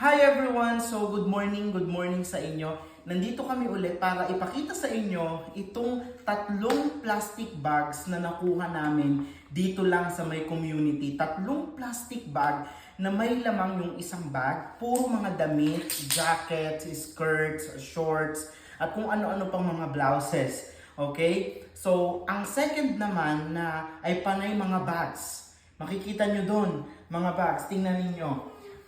Hi everyone! So good morning, good morning sa inyo. Nandito kami ulit para ipakita sa inyo itong tatlong plastic bags na nakuha namin dito lang sa may community. Tatlong plastic bag na may lamang yung isang bag. Puro mga damit, jackets, skirts, shorts, at kung ano-ano pang mga blouses. Okay? So, ang second naman na ay panay mga bags. Makikita nyo doon, mga bags. Tingnan ninyo.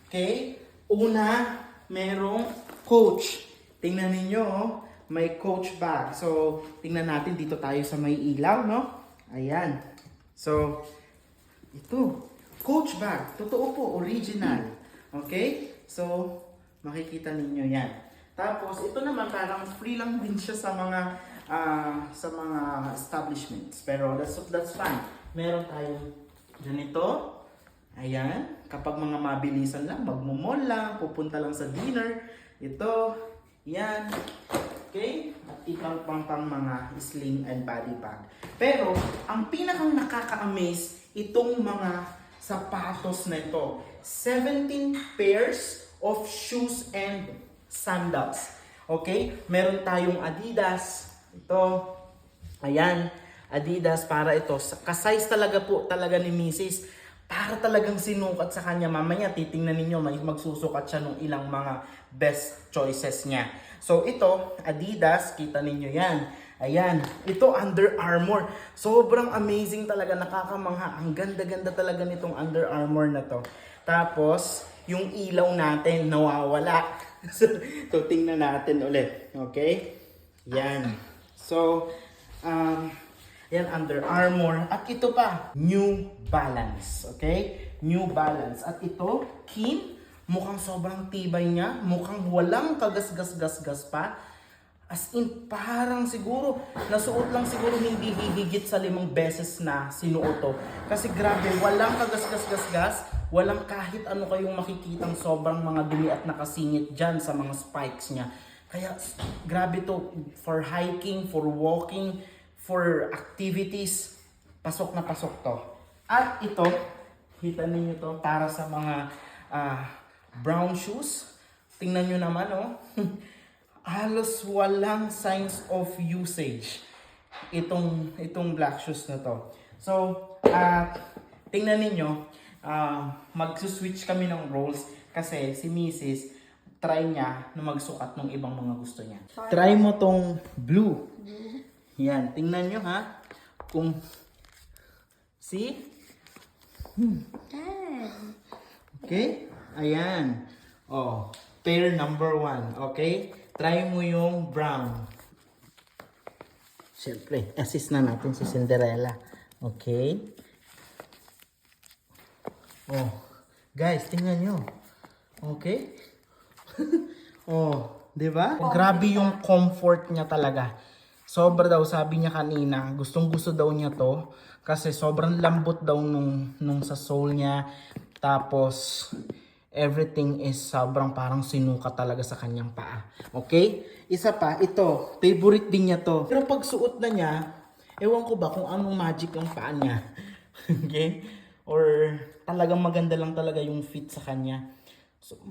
Okay? Una, merong coach. Tingnan ninyo, oh, may coach bag. So, tingnan natin dito tayo sa may ilaw, no? Ayan. So, ito. Coach bag. Totoo po, original. Okay? So, makikita ninyo yan. Tapos, ito naman parang free lang din siya sa mga ah, sa mga establishments. Pero that's that's fine. Meron tayong ganito. Ayan, kapag mga mabilisan lang, magmumol lang, pupunta lang sa dinner, ito, yan, okay? At ibang pang pang mga sling and body bag. Pero, ang pinakang nakaka-amaze, itong mga sapatos na ito. 17 pairs of shoes and sandals. Okay? Meron tayong Adidas. Ito. Ayan. Adidas para ito. Kasize talaga po talaga ni Mrs. Para talagang sinukat sa kanya. Mamaya titingnan ninyo, may magsusukat siya ng ilang mga best choices niya. So ito, Adidas, kita ninyo yan. Ayan, ito Under Armour. Sobrang amazing talaga, nakakamangha. Ang ganda-ganda talaga nitong Under Armour na to. Tapos, yung ilaw natin nawawala. so, tingnan natin ulit. Okay? Yan. So, um, yan, Under Armour. At ito pa, New Balance. Okay? New Balance. At ito, Kim, mukhang sobrang tibay niya. Mukhang walang kagas-gas-gas-gas pa. As in, parang siguro, nasuot lang siguro hindi hihigit sa limang beses na sinuot to. Kasi grabe, walang kagas-gas-gas-gas, walang kahit ano kayong makikitang sobrang mga dumi at nakasingit dyan sa mga spikes niya. Kaya, grabe to, for hiking, for walking, for activities, pasok na pasok to. At ito, kita ninyo to, para sa mga ah, brown shoes. Tingnan nyo naman, oh. halos walang signs of usage itong itong black shoes na to. So, at tingnan ninyo, uh, mag-switch kami ng roles kasi si Mrs. try niya na magsukat ng ibang mga gusto niya. Try mo tong blue. Yan, tingnan nyo ha. Kung, see? Okay? Ayan. Oh, pair number one. Okay? Try mo yung brown. Siyempre, assist na natin si Cinderella. Okay? Oh, guys, tingnan nyo. Okay? oh, di ba? Grabe yung comfort niya talaga. Sobra daw, sabi niya kanina, gustong gusto daw niya to. Kasi sobrang lambot daw nung, nung sa soul niya. Tapos, everything is sobrang parang sinuka talaga sa kanyang paa. Okay? Isa pa, ito, favorite din niya to. Pero pag suot na niya, ewan ko ba kung anong magic ang paa niya. okay? Or talagang maganda lang talaga yung fit sa kanya. So,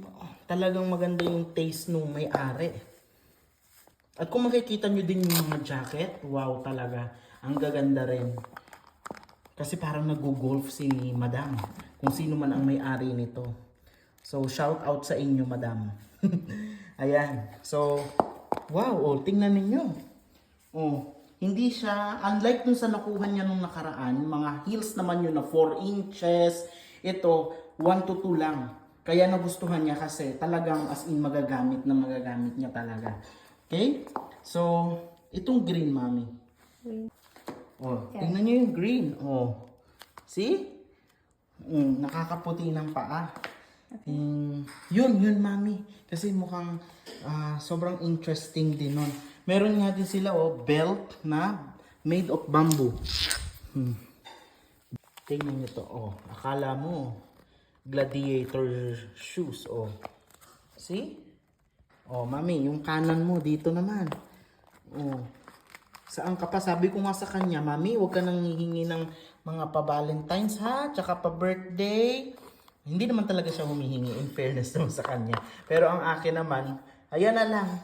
talagang maganda yung taste nung may-ari. At kung makikita nyo din yung mga jacket, wow talaga. Ang gaganda rin. Kasi parang nag-golf si madam. Kung sino man ang may-ari nito. So, shout out sa inyo, madam. Ayan. So, wow. Oh, tingnan ninyo. Oh, hindi siya, unlike dun sa nakuha niya nung nakaraan, mga heels naman yun na 4 inches. Ito, 1 to 2 lang. Kaya nagustuhan niya kasi talagang as in magagamit na magagamit niya talaga. Okay? So, itong green, mami. Oh, tingnan niyo yung green. Oh. See? Mm, nakakaputi ng paa. Mm, yun, yun, mami. Kasi mukhang ah, sobrang interesting din nun. Meron nga din sila, oh, belt na made of bamboo. Hmm. Tingnan niyo to, oh. Akala mo, gladiator shoes, oh. See? Oh, mami, yung kanan mo dito naman. Oh. Saan ka pa? Sabi ko nga sa kanya, Mami, huwag ka nang hihingi ng mga pa-Valentine's ha, tsaka pa-birthday. Hindi naman talaga siya humihingi in fairness naman sa kanya. Pero ang akin naman, ayan na lang.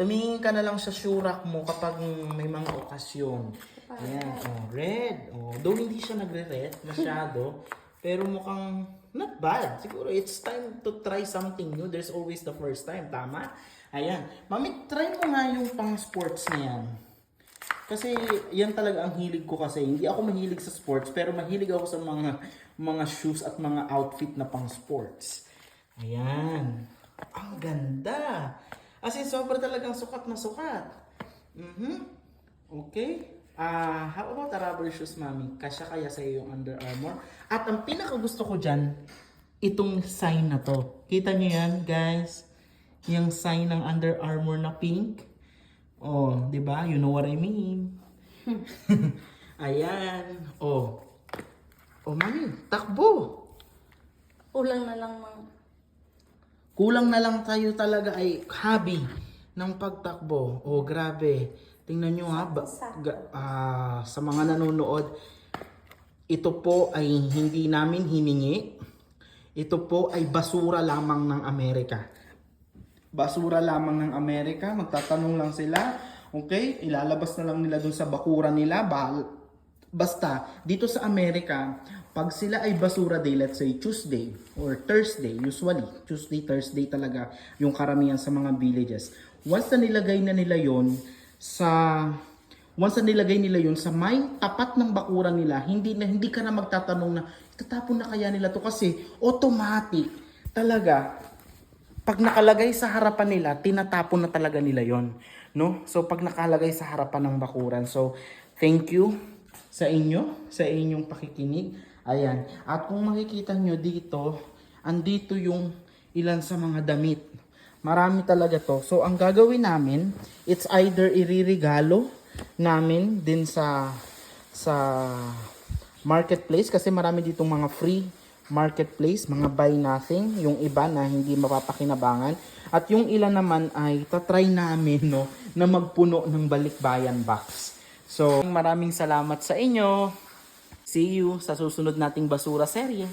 Tumingin ka na lang sa shurak mo kapag may mga okasyon. Ayan, oh, red. Oh, though hindi siya nagre-red masyado, pero mukhang not bad. Siguro it's time to try something new. There's always the first time, tama? Ayan. Mami, try mo nga yung pang sports na yan. Kasi yan talaga ang hilig ko kasi. Hindi ako mahilig sa sports, pero mahilig ako sa mga mga shoes at mga outfit na pang sports. Ayan. Ang ganda. As in, sobra talagang sukat na sukat. Mhm. Okay. Ah, how about the rubber shoes, mami? Kasya kaya sa yung Under Armour? At ang pinaka gusto ko dyan, itong sign na to. Kita nyo yan, guys? Yung sign ng Under Armour na pink. Oh, 'di ba? You know what I mean. Ayan. Oh. Oh, mami, takbo. Kulang na lang mang Kulang na lang tayo talaga ay hobby ng pagtakbo. Oh, grabe. Tingnan nyo ha, ba, ga- ah, sa mga nanonood, ito po ay hindi namin hiningi. Ito po ay basura lamang ng Amerika. Basura lamang ng Amerika. Magtatanong lang sila. Okay? Ilalabas na lang nila dun sa bakura nila. Bahal, Basta, dito sa Amerika, pag sila ay basura day, let's say Tuesday or Thursday, usually, Tuesday, Thursday talaga yung karamihan sa mga villages. Once na nilagay na nila yon sa once na nilagay nila yon sa may tapat ng bakuran nila, hindi na hindi ka na magtatanong na itatapon na kaya nila to kasi automatic talaga pag nakalagay sa harapan nila, tinatapon na talaga nila yon, no? So pag nakalagay sa harapan ng bakuran. So thank you sa inyo, sa inyong pakikinig. Ayan. At kung makikita nyo dito, andito yung ilan sa mga damit. Marami talaga to. So ang gagawin namin, it's either iririgalo namin din sa sa marketplace kasi marami ditong mga free marketplace, mga buy nothing, yung iba na hindi mapapakinabangan. At yung ilan naman ay tatry namin no, na magpuno ng balikbayan box. So, maraming salamat sa inyo. See you sa susunod nating basura serye.